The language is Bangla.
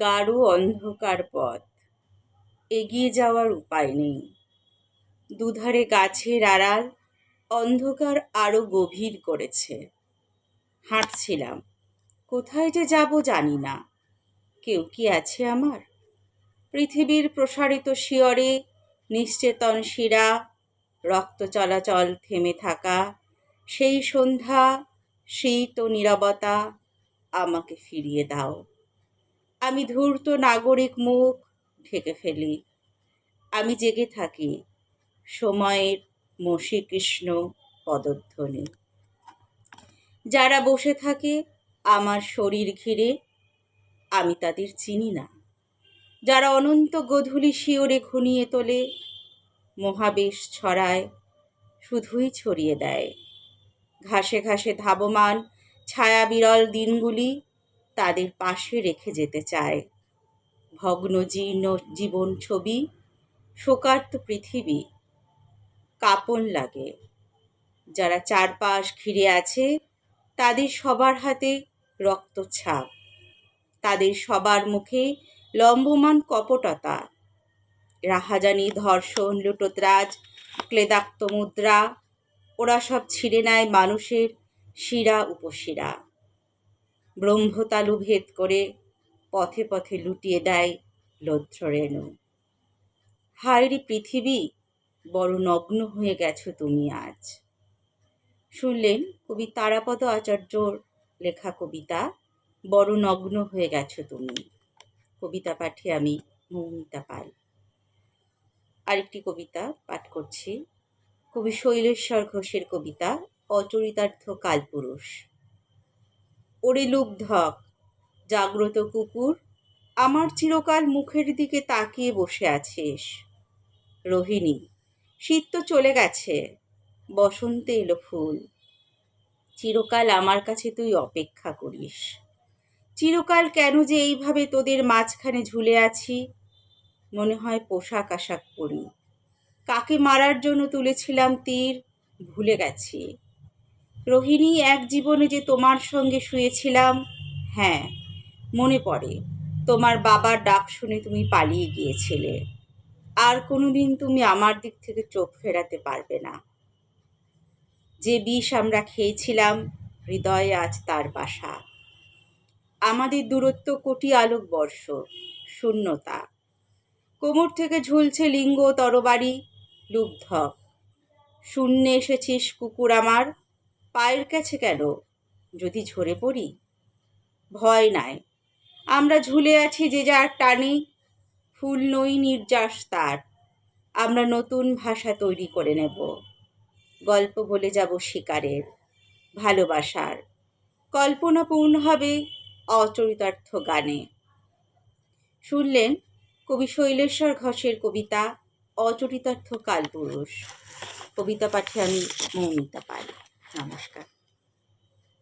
গাঢ় অন্ধকার পথ। এগিয়ে যাওয়ার উপায় নেই। দুধারে গাছের আড়াল অন্ধকার আরও গভীর করেছে। হাঁটছিলাম। কোথায় যে যাব জানি না। কেউ কি আছে আমার? পৃথিবীর প্রসারিত শিয়রে নিশ্চেতন শিরা, রক্ত চলাচল থেমে থাকা, সেই সন্ধ্যা, শীত ও নীরবতা আমাকে ফিরিয়ে দাও। আমি ধূর্ত নাগরিক মুখ ঢেকে ফেলি। আমি জেগে থাকি সময়ের মসীকৃষ্ণ পদধ্বনি। যারা বসে থাকে আমার শরীর ঘিরে, আমি তাদের চিনি না। যারা অনন্ত গধূলি শিওরে ঘুনিয়ে তোলে, মহাবেশ ছড়ায়, শুধুই ছড়িয়ে দেয়। ঘাসে ঘাসে ধাবমান ছায়া বিরল দিনগুলি তাদের পাশে রেখে যেতে চায়। ভগ্ন জীর্ণ জীবন ছবি, শোকার্ত পৃথিবী, কাপন লাগে। যারা চারপাশ ঘিরে আছে, তাদের সবার হাতে রক্তছাপ। তাদের সবার মুখে লম্বমান কপটতা। রাহাজানি, ধর্ষণ, লুটোত্রাজ, ক্লেদাক্ত মুদ্রা, ওরা সব ছিঁড়ে নেয় মানুষের শিরা উপশিরা। ব্রহ্মতালু ভেদ করে পথে পথে লুটিয়ে দেয় লদ্র রেণু হায়রি পৃথিবী, বড় নগ্ন হয়ে গেছো তুমি আজ। শুনলেন কবি তারাপদ আচার্যর লেখা কবিতা, বড় নগ্ন হয়ে গেছো তুমি। কবিতা পাঠে আমি মৌমিতা পাল। আরেকটি কবিতা পাঠ করছি। কবি শৈলেশ্বর ঘোষের কবিতা, অচরিতার্থ কালপুরুষ। ওরে লুব্ধক জাগ্রত কুকুর, আমার চিরকাল মুখের দিকে তাকিয়ে বসে আছিস। রোহিণী, শীত তো চলে গেছে, বসন্তে এলো ফুল। চিরকাল আমার কাছে তুই অপেক্ষা করিস। চিরকাল কেন যে এইভাবে তোদের মাঝখানে ঝুলে আছি? মনে হয় পোশাক আশাক পরি। কাকে মারার জন্য তুলেছিলাম তীর, ভুলে গেছি। রোহিণী এক জীবনে যে তোমার সঙ্গে শুয়েছিলাম হ্যাঁ মনে পড়ে। তোমার বাবার ডাক শুনে তুমি পালিয়ে গিয়েছিলে। আর কোনোদিন তুমি আমার দিক থেকে চোখ ফেরাতে পারবে না। যে বিষ আমরা খেয়েছিলাম, হৃদয়ে আজ তার বাসা। আমাদের দূরত্ব কোটি আলোক বর্ষ, শূন্যতা। কোমর থেকে ঝুলছে লিঙ্গ তরবারি লুব্ধক শূন্যে এসেছিস কুকুর আমার পায়ের কাছে কেন? যদি ঝরে পড়ি? ভয় নাই। আমরা ঝুলে আছি যে যার টানে, ফুল নই নির্যাস তার। আমরা নতুন ভাষা তৈরি করে নেব। গল্প বলে যাব শিকারের, ভালোবাসার। কল্পনা পূর্ণ হবে অচরিতার্থ গানে। শুনলেন কবি শৈলেশ্বর ঘোষের কবিতা, অচরিতার্থ কালপুরুষ। কবিতা পাঠে আমি মৌমিতা পাই নমস্কার